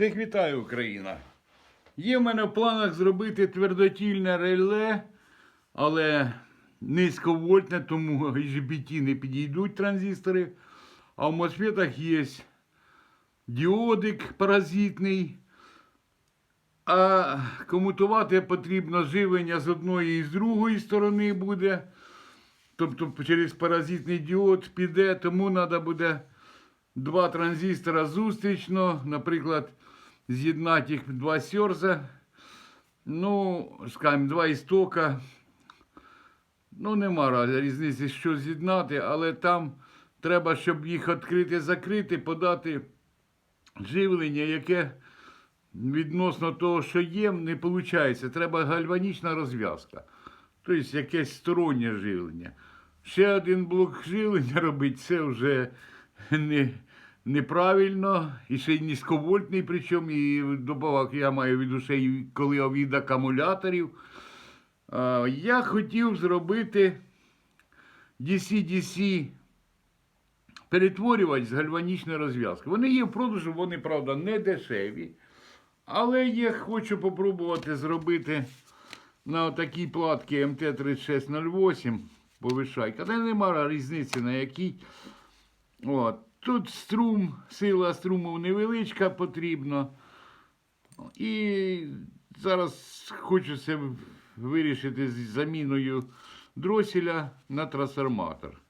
Всіх вітаю, Україна! Є в мене в планах зробити твердотільне реле, але низьковольтне, тому IGBT не підійдуть транзистори. А в мосфетах є діодик паразитний. А комутувати потрібно живлення з одної і з другої сторони буде. Тобто через паразитний діод піде, тому треба буде два транзистора зустрічно, наприклад, з'єднати їх два сьорза. Ну, скажімо, два істока. Ну, нема різниці, що з'єднати, але там треба, щоб їх відкрити, закрити, подати живлення, яке відносно того, що є, не виходить. Треба гальванічна розв'язка. Тобто якесь стороннє живлення. Ще один блок живлення робити, це вже не, неправильно. І ще й низьковольтний, причому і добавок я маю в виду ще й коли від акумуляторів. Я хотів зробити DC-DC перетворювач з гальванічної розв'язки. Вони є в продажу, вони, правда, не дешеві. Але я хочу попробувати зробити на такій платці МТ-3608 повишайка. Та нема різниці на якій. От. Тут струм, сила струму невеличка потрібна. І зараз хочу це вирішити з заміною дроселя на трансформатор.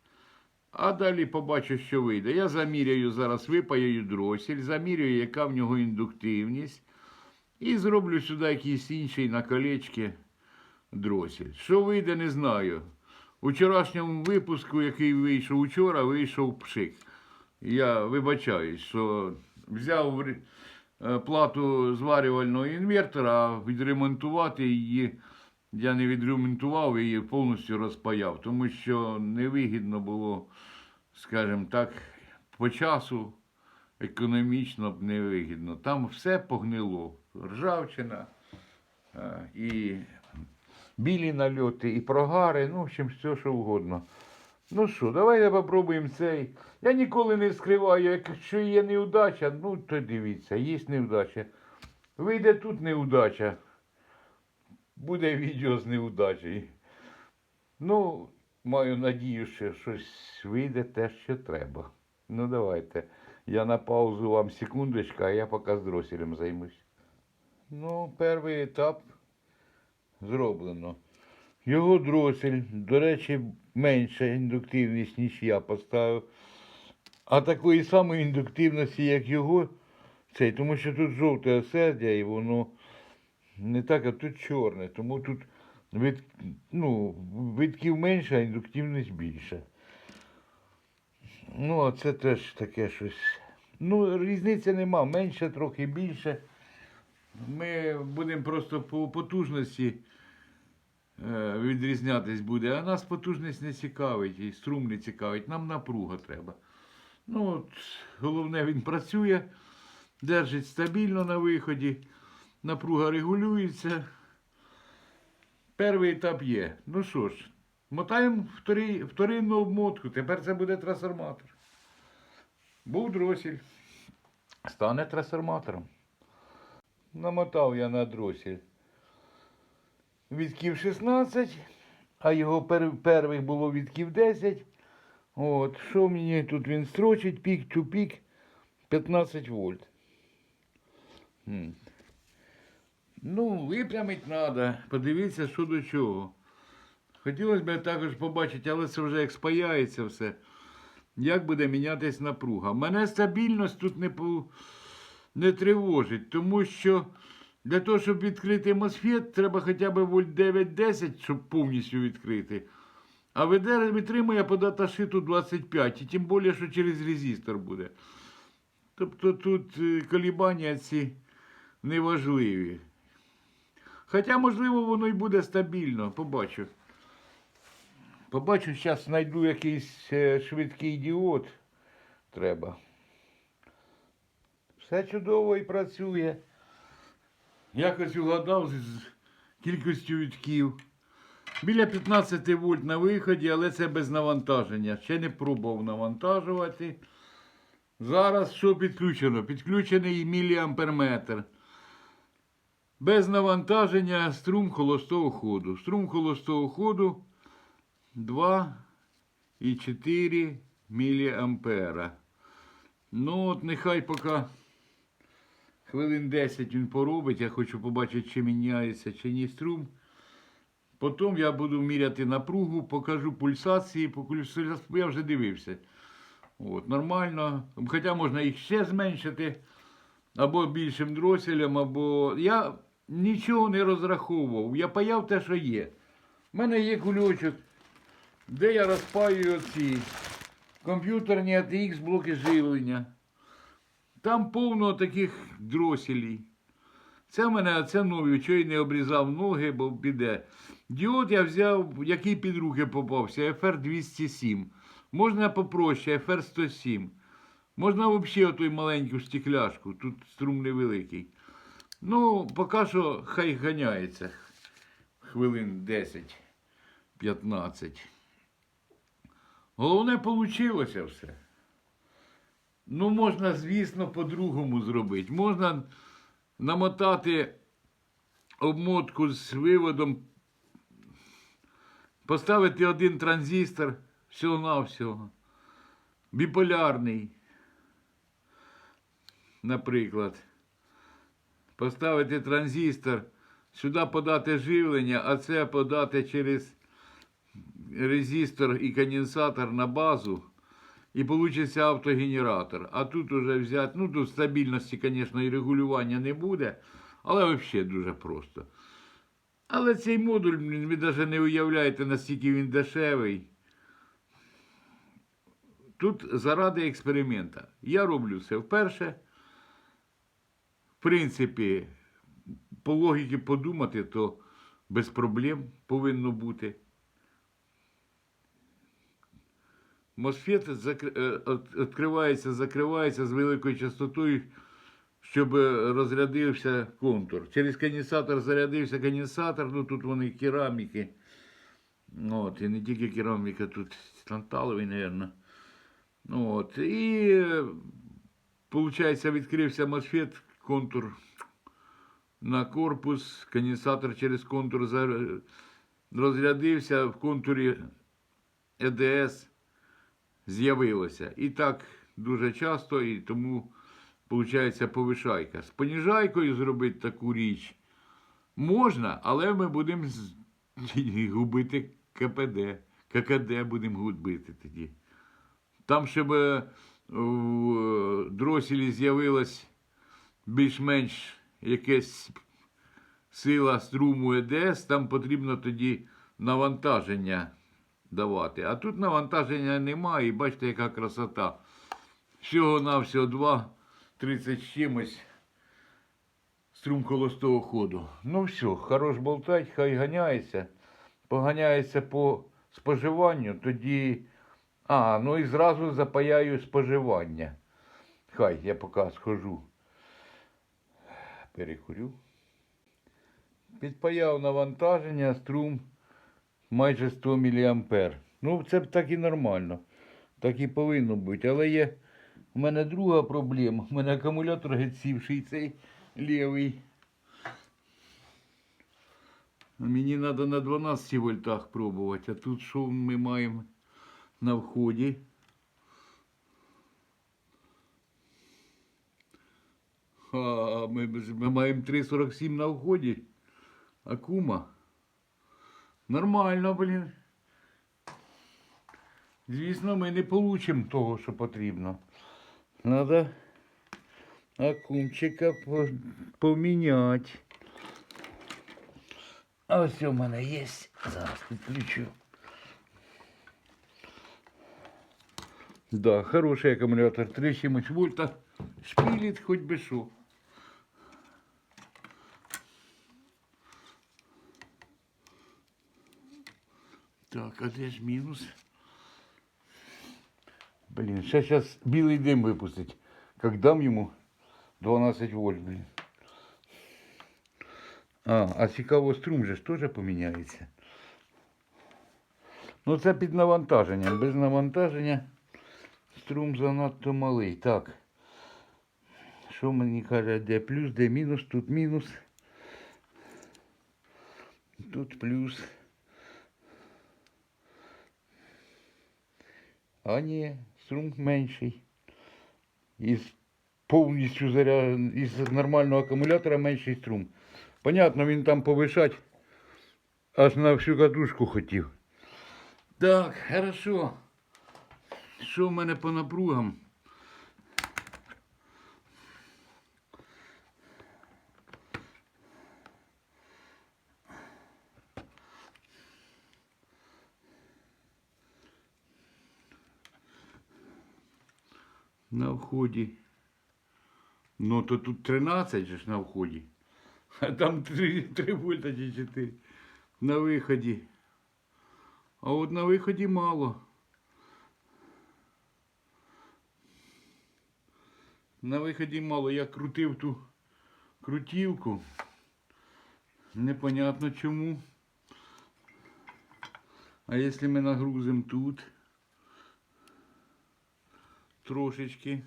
А далі побачу, що вийде. Я заміряю зараз, випаяю дросель, заміряю, яка в нього індуктивність. І зроблю сюди якийсь інший на колечки дросель. Що вийде, не знаю. У вчорашньому випуску, який вийшов учора, вийшов пшик. Я вибачаюсь, що взяв е, плату зварювального інвертора, а відремонтувати її. Я не відремонтував її, повністю розпаяв, тому що невигідно було, скажімо так, по часу економічно б невигідно. Там все погнило. Ржавчина е, і білі нальоти, і прогари, ну, в общем, все, що угодно. Ну що, давайте попробуємо цей. Я ніколи не скриваю, якщо є неудача, ну то дивіться, є неудача. Вийде тут неудача. Буде відео з неудачею. Ну, маю надію, що щось вийде те, що треба. Ну, давайте. Я на паузу вам секундочку, а я поки з дроселем займусь. Ну, перший етап зроблено. Його дросель, до речі, менша індуктивність, ніж я поставив. А такої самої індуктивності, як його, цей, тому що тут жовте осердя і воно не так, а тут чорне. Тому тут від, ну, витків менше, а індуктивність більша. Ну, а це теж таке щось. Ну, різниці нема, менше, трохи більше. Ми будемо просто по потужності відрізнятись буде, а нас потужність не цікавить, і струм не цікавить, нам напруга треба. Ну, от, головне, він працює, держить стабільно на виході, напруга регулюється. Перший етап є. Ну що ж, мотаємо вторинну обмотку, тепер це буде трансформатор. Був дросель, стане трансформатором. Намотав я на дросель відків 16, а його пер, перших було відків 10. От, що мені тут він строчить, пік to пік 15 вольт. М. Ну, випрямить треба, подивитися, що до чого. Хотілося б також побачити, але це вже як спаяється все. Як буде мінятись напруга. Мене стабільність тут не, по- не тривожить, тому що для того, щоб відкрити мосфет, треба хоча б вольт 9-10, щоб повністю відкрити. А веде витримує по даташиту 25, і тим більше, що через резистор буде. Тобто тут е, колібання ці неважливі. Хоча, можливо, воно і буде стабільно, побачу. Побачу, зараз знайду якийсь е, швидкий діод. Треба. Все чудово і працює. Якось угадав з- кількістю відків. Біля 15 вольт на виході, але це без навантаження. Ще не пробував навантажувати. Зараз що підключено? Підключений міліамперметр. Без навантаження струм холостого ходу. Струм холостого ходу 2,4 міліампера. Ну от нехай поки хвилин 10 він поробить. Я хочу побачити, чи міняється, чи ні струм. Потім я буду міряти напругу, покажу пульсації, пульсації я вже дивився. От, нормально. Хоча можна їх ще зменшити, або більшим дроселем, або. Я нічого не розраховував. Я паяв те, що є. У мене є кульочок, де я розпаюю ці комп'ютерні ATX блоки живлення. Там повно таких дроселів. Це в мене, це нові, що й не обрізав ноги, бо піде. Діод я взяв, який під руки попався, FR207. Можна попроще, FR107. Можна взагалі оту маленьку стекляшку, тут струм невеликий. Ну, поки що хай ганяється. Хвилин 10-15. Головне, вийшло все. Ну, можна, звісно, по-другому зробити. Можна намотати обмотку з виводом, поставити один транзистор всього-навсього. Біполярний, наприклад. Поставити транзистор, сюди подати живлення, а це подати через резистор і конденсатор на базу. І вийде автогенератор. А тут уже взяти, ну тут стабільності, звісно, і регулювання не буде, але взагалі дуже просто. Але цей модуль, ви навіть не уявляєте, наскільки він дешевий. Тут заради експеримента. Я роблю це вперше. В принципі, по логіки подумати, то без проблем повинно бути. Мосфет е, відкривається, закривається з великою частотою, щоб е, розрядився контур. Через конденсатор зарядився конденсатор, ну тут вони кераміки. Ну, От, і не тільки кераміка, тут танталовий, мабуть. Ну, От, і, виходить, відкрився мосфет, контур на корпус, конденсатор через контур розрядився в контурі ЕДС з'явилося. І так дуже часто, і тому виходить повишайка. З поніжайкою зробити таку річ можна, але ми будемо губити КПД. ККД будемо губити тоді. Там, щоб е, в дроселі з'явилась більш-менш якась сила струму ЕДС, там потрібно тоді навантаження давати. А тут навантаження немає, і бачите, яка красота. Всього-навсього 2,30 з чимось струм холостого ходу. Ну все, хорош болтать, хай ганяється. Поганяється по споживанню, тоді. А, ну і зразу запаяю споживання. Хай я поки схожу. Перекурю. Підпаяв навантаження, струм майже 100 мА. Ну, це б так і нормально. Так і повинно бути. Але є у мене друга проблема. У мене акумулятор геть сівший цей лівий. Мені треба на 12 вольтах пробувати. А тут що ми маємо на вході? А, ми, ми маємо 3,47 на вході. Акума. Нормально, блін. Звісно, ми не получимо того, що потрібно. Надо акумчика по- поміняти. А ось у мене є. Зараз підключу. Да, хороший акумулятор. 3 чимось вольта. Шпілить хоч би що. Так, а де ж мінус? Блін, ще зараз білий дим випустить. Як дам йому 12 вольт, блін. А, а цікаво, струм же ж теж поміняється. Ну це під навантаженням. Без навантаження струм занадто малий. Так. Що мені каже, де плюс, де мінус, тут мінус. Тут плюс. А ні, струм менший. Із повністю заряд... із нормального акумулятора менший струм. Понятно, він там повишать. Аж на всю катушку хотів. Так, хорошо. Що в мене по напругам? На вході. Ну, то тут 13 же ж на вході. А там 3, 3 вольта чи 4 на виході. А от на виході мало. На виході мало. Я крутив ту крутівку. Непонятно чому. А якщо ми нагрузимо тут трошечки.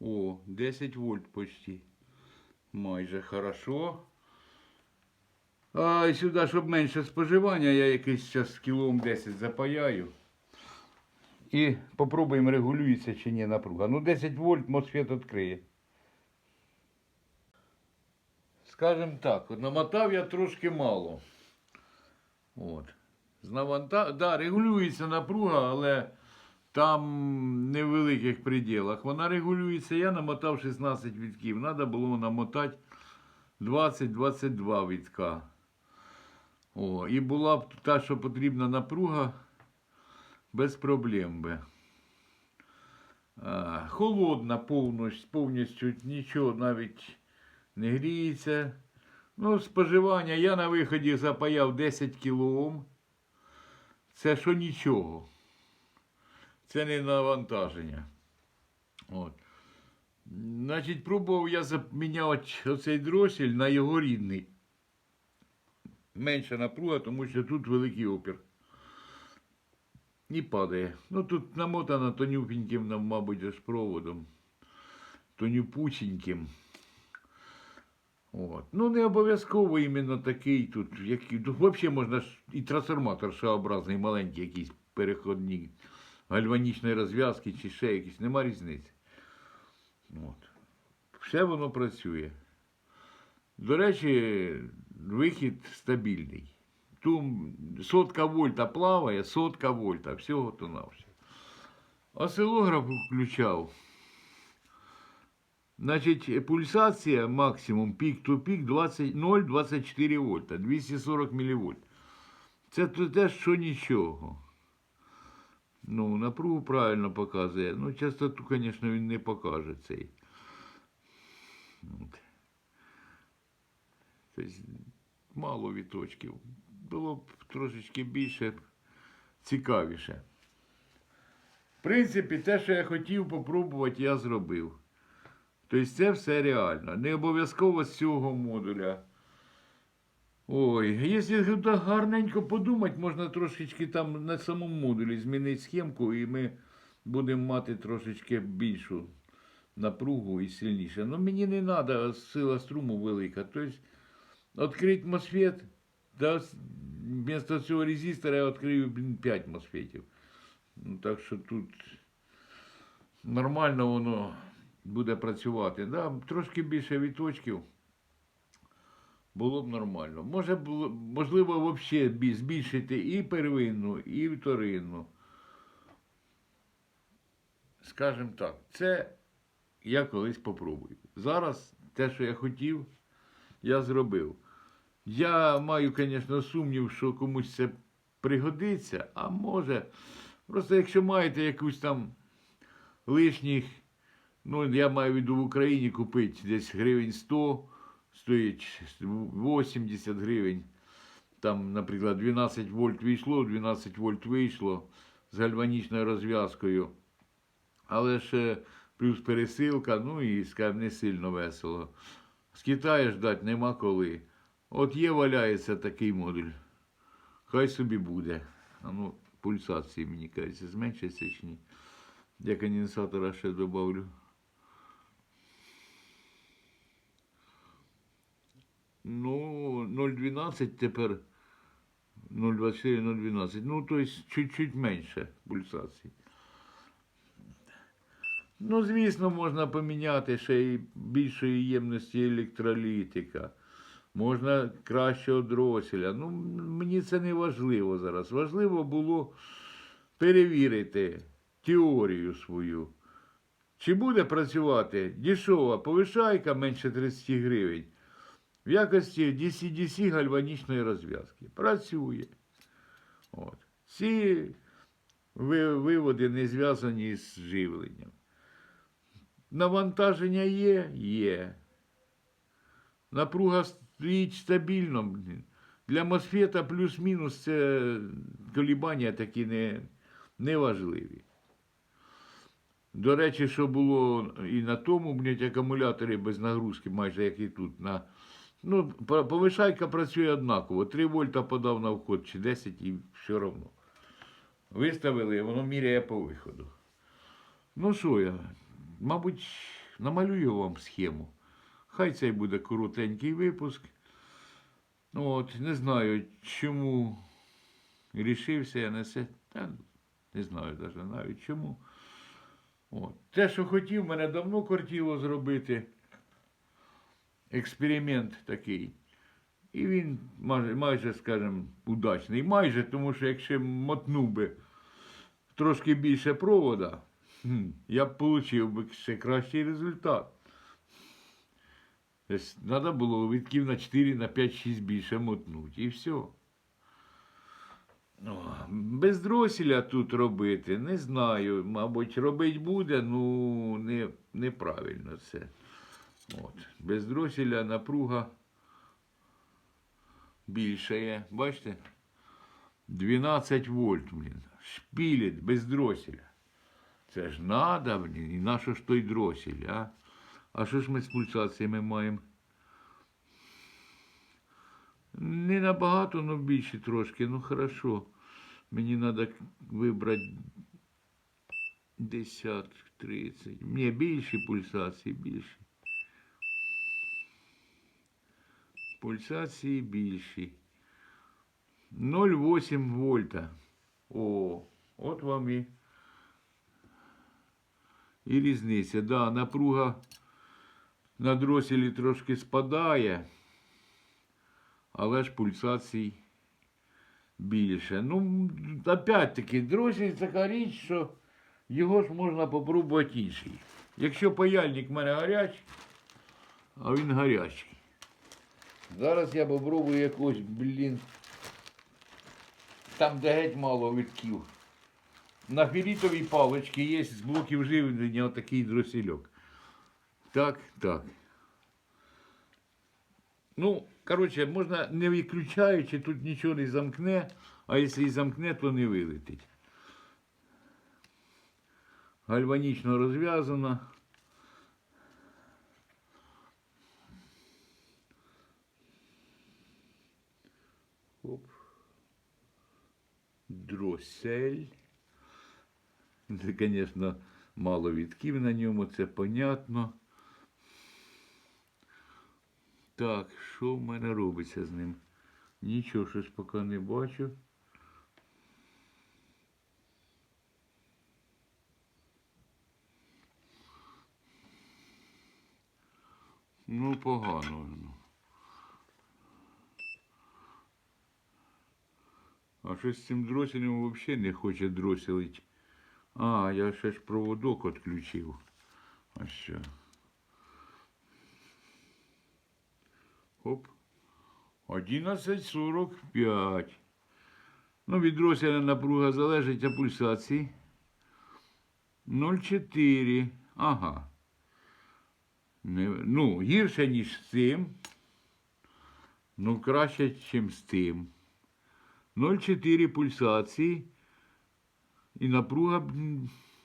О, 10 вольт почти. Майже хорошо. А і сюди, щоб менше споживання, я якийсь зараз кілом 10 запаяю. І попробуємо регулюється чи ні напруга. Ну 10 вольт MOSFET відкриє. Скажем так, намотав я трошки мало. От. З наванта... да, регулюється напруга, але там не в великих пределах. Вона регулюється, я намотав 16 вітків. Треба було намотати 20-22 вітка. О, і була б та, що потрібна напруга, без проблем би. Холодна повністю, повністю нічого навіть не гріється. Ну, споживання я на виході запаяв 10 кілоом. Це що нічого. Це не навантаження. От. Значить, пробував я заміняти оцей дросель на його рідний. Менша напруга, тому що тут великий опір. І падає. Ну тут намотано тонюпеньким, мабуть, ж проводом. Тонюпученьким. От. Ну, не обов'язково іменно такий тут. Який, тут взагалі можна і трансформатор шарообразний, маленький якийсь переходник гальванічної розв'язки чи ще якийсь, нема різниці. От. Все воно працює. До речі, вихід стабільний. Ту сотка вольта плаває, сотка вольта, всього то на все. Осцилограф включав. Значить, пульсація максимум пік-то-пік 0,24 вольта, 240 мВ. Це те, що нічого. Ну, напругу правильно показує. Ну, частоту, звісно, він не покаже цей. От. Тобто, мало віточків. Було б трошечки більше цікавіше. В принципі, те, що я хотів попробувати, я зробив. Тобто це все реально. Не обов'язково з цього модуля. Ой, якщо так гарненько подумати, можна трошечки там на самому модулі змінити схемку, і ми будемо мати трошечки більшу напругу і сильніше. Ну мені не треба, сила струму велика. Тобто, відкрити MOSFET, да, вместо цього резистора я відкрию 5 MOSFETів. Ну, так що тут нормально воно буде працювати. Да, трошки більше віточків було б нормально. Може, можливо, взагалі збільшити і первинну, і вторинну. Скажімо так, це я колись попробую. Зараз те, що я хотів, я зробив. Я маю, звісно, сумнів, що комусь це пригодиться, а може, просто якщо маєте якусь там лишніх, ну, я маю в виду в Україні купити десь гривень 100, стоїть 80 гривень. Там, наприклад, 12 вольт вийшло, 12 вольт вийшло з гальванічною розв'язкою. Але ще плюс пересилка, ну і, скажімо, не сильно весело. З Китаю ждати нема коли. От є валяється такий модуль. Хай собі буде. А ну, пульсації, мені кажеться, зменшиться чи ні. Я конденсатора ще добавлю. Ну, 0,12 тепер 0,24, 0,12. Ну, то есть чуть-чуть менше пульсацій. Ну, звісно, можна поміняти ще й більшої ємності електролітика. Можна кращого дроселя. Ну, мені це не важливо зараз. Важливо було перевірити теорію свою. Чи буде працювати дешева повишайка менше 30 гривень в якості DC-DC гальванічної розв'язки? Працює. От. Ці виводи не зв'язані з живленням. Навантаження є? Є. Напруга стоїть стабільно. Для мосфета плюс-мінус це колібання такі не, не важливі. До речі, що було і на тому, блядь, акумуляторі без нагрузки, майже як і тут. На, ну, повишайка працює однаково. 3 вольта подав на вход чи 10 і все одно. Виставили, воно міряє по виходу. Ну що я, мабуть, намалюю вам схему. Хай цей буде коротенький випуск. От, не знаю, чому рішився я на це. Та, не знаю навіть, навіть чому. От. Те, що хотів, мене давно кортіло зробити. Експеримент такий. І він майже, скажімо, удачний. Майже, тому що якщо мотнув би трошки більше провода, я б отримав би ще кращий результат. Треба було витків на 4, на 5-6 більше мотнути. І все. Без дроселя тут робити, не знаю. Мабуть, робити буде, ну не, неправильно це. От. Без дроселя напруга більша є. Бачите? 12 вольт, блін. Шпілить без дроселя. Це ж надо, блін. І на що ж той дросель, а? А що ж ми з пульсаціями маємо? Не набагато, але більше трошки. Ну хорошо. Мені треба вибрати десяток, 30. Ні, більші пульсації, більші. Пульсації більші. 0,8 вольта. О, от вам і, і різниця. Да, напруга на дроселі трошки спадає, але ж пульсацій більше. Ну, опять-таки, дросель така річ, що його ж можна попробувати інший. Якщо паяльник в мене гарячий, а він гарячий. Зараз я попробую якось, блін, там де геть мало витків. На ферритовій паличці є з блоків живлення отакий дросельок. Так, так. Ну, коротше, можна не виключаючи, тут нічого не замкне, а якщо і замкне, то не вилетить. Гальванічно розв'язано. Дросель. Це, звісно, мало відків на ньому, це понятно. Так, що в мене робиться з ним? Нічого щось поки не бачу. Ну, погано. воно. А щось з цим дроселем взагалі не хоче дроселить. А, я ще ж проводок відключив. А що? Оп. 11.45. Ну, від дроселя напруга залежить від пульсації. 0,4. Ага. Не, ну, гірше, ніж з цим. Ну, краще, ніж з тим. 0,4 пульсації. І напруга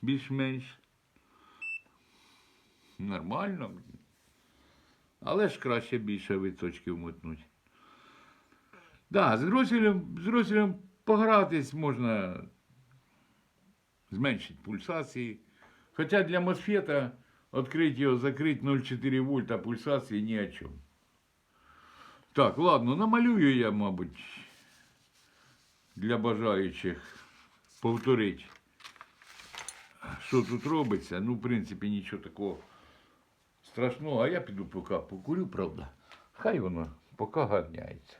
більш-менш. Нормально. Але ж краще більше виточків мотнуть. Да, з дроселем, з дроселем погратись можна зменшити пульсації, Хоча для мосфета відкрити його, закрити 0,4 вольта пульсації ні о чому. Так, ладно, намалюю я, мабуть, для бажаючих повторити, що тут робиться. Ну, в принципі, нічого такого страшного. А я піду поки покурю, правда. Хай воно поки гарняється.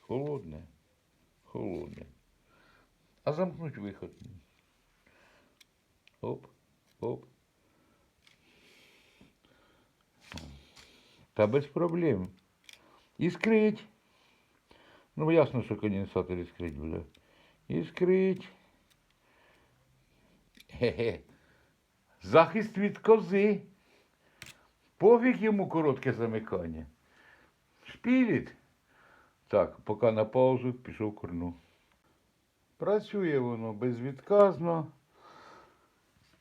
Холодне, холодне. А замкнуть виход. Оп, оп. Та без проблем. Іскрить. Ну, ясно, що конденсатор іскрить буде. Іскрить. Хе-хе. Захист від кози. Пофіг йому коротке замикання. Шпіліт. Так, поки на паузу пішов курну. Працює воно безвідказно.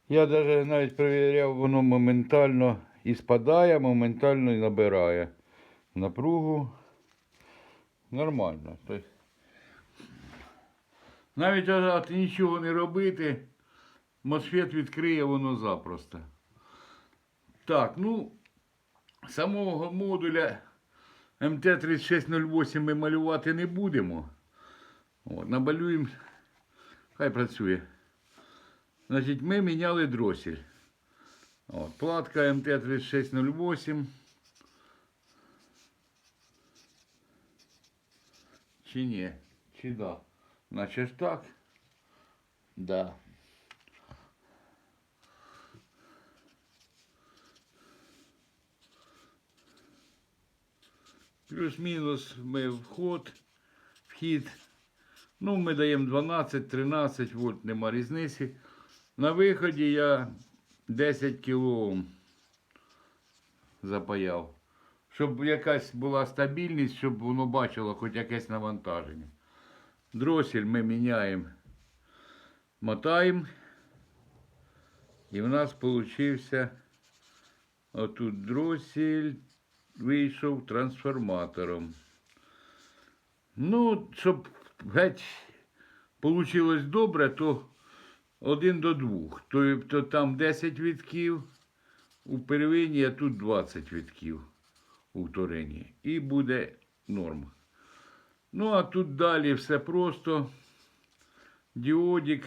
Я даже навіть перевіряв, воно моментально і спадає, моментально і набирає напругу. Нормально. Тобто, навіть от нічого не робити, мосфет відкриє воно запросто. Так, ну, самого модуля МТ-3608 ми малювати не будемо. От, намалюємо, хай працює. Значить, ми міняли дросель. От, платка МТ-3608. Чи ні? Чи да? Наче так? Да. Плюс-мінус ми вход, вхід. Ну, ми даємо 12-13 вольт, нема різниці. На виході я 10 кОм запаяв. Щоб якась була стабільність, щоб воно бачило хоч якесь навантаження. Дросель ми міняємо, мотаємо. І в нас получився отут дросель вийшов трансформатором. Ну, щоб геть получилось добре, то один до двох. Тобто там 10 вітків у первині, а тут 20 вітків у вторині. І буде норм. Ну, а тут далі все просто. Діодик.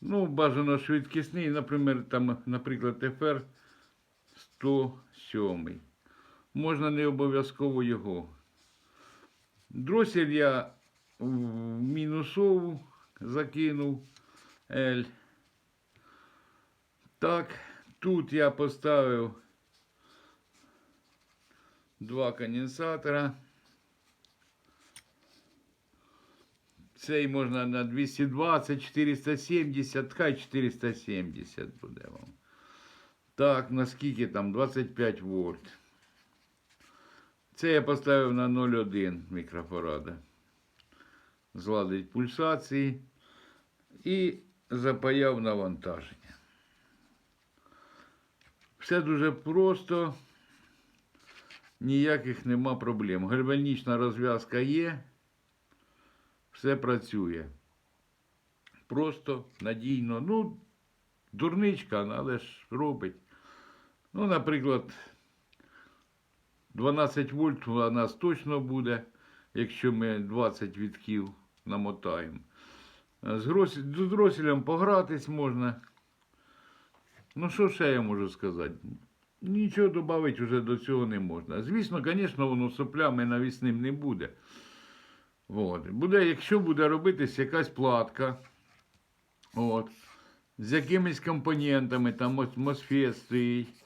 Ну, бажано швидкісний, наприклад, там, наприклад, FR 107. Можна не обов'язково його. Дросель я в мінусову закинув L. Так, тут я поставив два конденсатора. Цей можна на 220, 470, хай 470 буде вам. Так, наскільки там? 25 вольт. Це я поставив на 0,1 мікрофарада. Зладить пульсації і запаяв навантаження. Все дуже просто, Ніяких нема проблем. Гальванічна розв'язка є, все працює. Просто надійно. Ну, дурничка, але ж робить. Ну, наприклад, 12 вольт у нас точно буде, якщо ми 20 вітків намотаємо. З, дроселем погратись можна. Ну, що ще я можу сказати? Нічого додати вже до цього не можна. Звісно, звісно, воно соплями навісним не буде. От. Буде, якщо буде робитись якась платка, от, з якимись компонентами, там стоїть,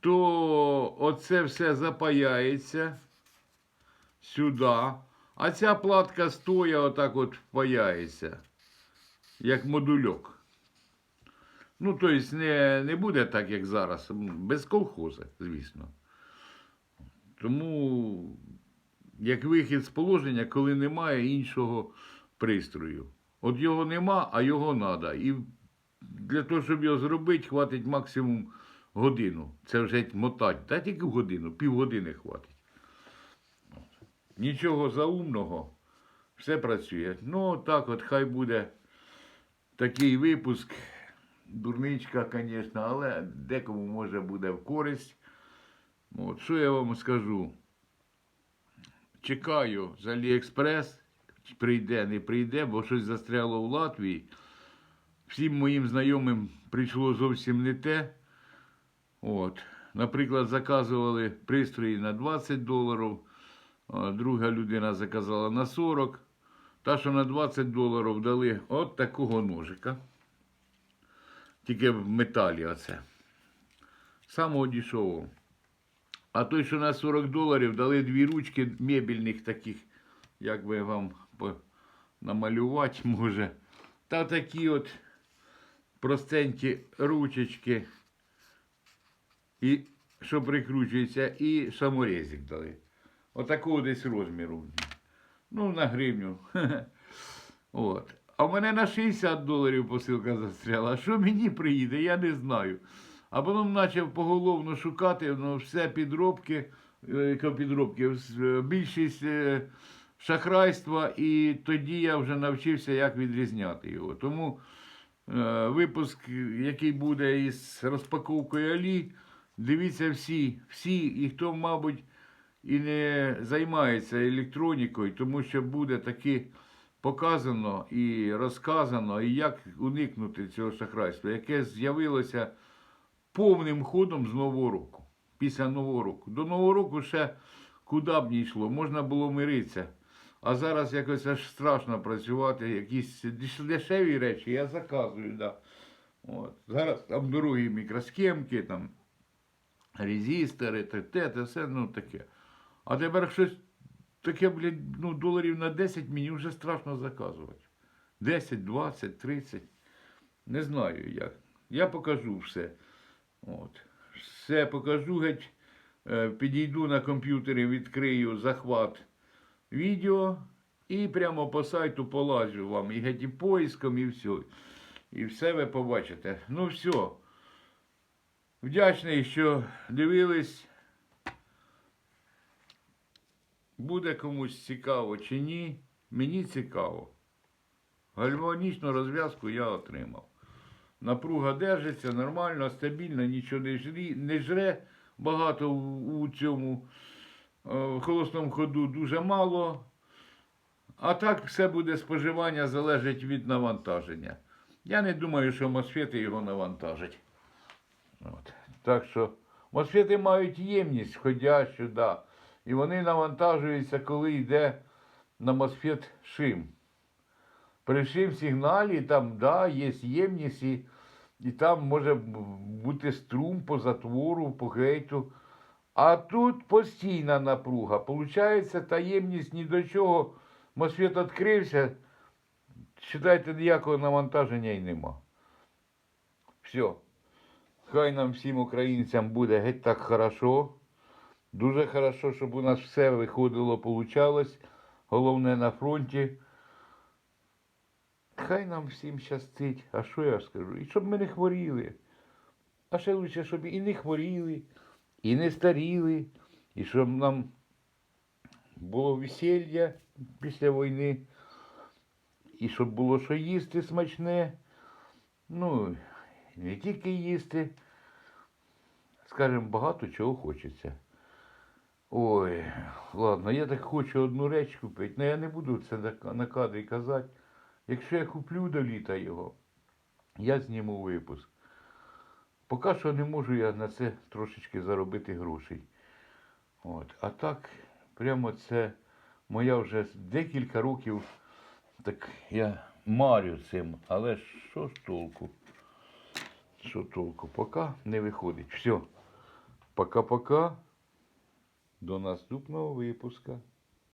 то оце все запаяється сюди, а ця платка стоя отак от впаяється, як модульок. Ну, тобто не, не буде так, як зараз, без колхоза, звісно. Тому як вихід з положення, коли немає іншого пристрою. От його нема, а його треба. І для того, щоб його зробити, хватить максимум годину. Це вже мотати. Та тільки годину, півгодини хватить. Нічого заумного, все працює. Ну, так от хай буде такий випуск. Дурничка, звісно, але декому може буде в користь. От, що я вам скажу? Чекаю з Аліекспрес. Прийде, не прийде, бо щось застряло в Латвії. Всім моїм знайомим прийшло зовсім не те. От. Наприклад, заказували пристрої на 20 доларів, друга людина заказала на 40. Та, що на 20 доларів дали от такого ножика. Тільки в металі оце. Самого дешевого. А той, що на 40 доларів, дали дві ручки мебільних таких, як би вам намалювати може. Та такі от простенькі ручечки. І що прикручується, і саморезик дали. Отакого десь розміру. Ну, на гривню. От. А в мене на 60 доларів посилка застряла. Що мені приїде, я не знаю. А потім почав поголовно шукати, ну, все підробки, е, підробки, е, більшість е, шахрайства, і тоді я вже навчився, як відрізняти його. Тому випуск, який буде із розпаковкою Алі, дивіться всі, всі, і хто, мабуть, і не займається електронікою, тому що буде таки показано і розказано, і як уникнути цього шахрайства, яке з'явилося повним ходом з Нового року. Після Нового року. До Нового року ще куди б не йшло, можна було миритися. А зараз якось аж страшно працювати, якісь дешеві речі я заказую. Да. От. Зараз там дорогі мікросхемки, там резистори, те, те, все, ну таке. А тепер щось таке, блядь, ну, доларів на 10 мені вже страшно заказувати. 10, 20, 30. Не знаю як. Я покажу все. От. Все покажу геть. Е, Підійду на комп'ютері, відкрию захват відео і прямо по сайту полажу вам. І геть і поиском, і все. І все ви побачите. Ну все. Вдячний, що дивились. Буде комусь цікаво чи ні, мені цікаво. Гальванічну розв'язку я отримав. Напруга держиться нормально, стабільно, нічого не, жрі, не жре багато у, цьому е, в холостому ходу дуже мало. А так все буде споживання залежить від навантаження. Я не думаю, що мосфети його навантажать. От. Так що мосфети мають ємність входящу, да. І вони навантажуються, коли йде на мосфет шим. При шим сигналі там, да, є ємність, і, там може бути струм по затвору, по гейту. А тут постійна напруга. Получається, та ємність ні до чого. Мосфет відкрився, считайте, ніякого навантаження і нема. Все. Хай нам всім українцям буде геть так хорошо. Дуже хорошо, щоб у нас все виходило, получалось. Головне на фронті. Хай нам всім щастить. А що я скажу? І щоб ми не хворіли. А ще лучше, щоб і не хворіли, і не старіли, і щоб нам було весілля після війни, і щоб було що їсти смачне. Ну, не тільки їсти, скажімо, багато чого хочеться. Ой, ладно, я так хочу одну реч купити, але я не буду це на кадрі казати. Якщо я куплю до літа його, я зніму випуск. Поки що не можу я на це трошечки заробити грошей. От. А так, прямо це моя вже декілька років, так я марю цим, але що ж толку? Що толку? Поки не виходить. Все. Пока-пока. До наступного випуска.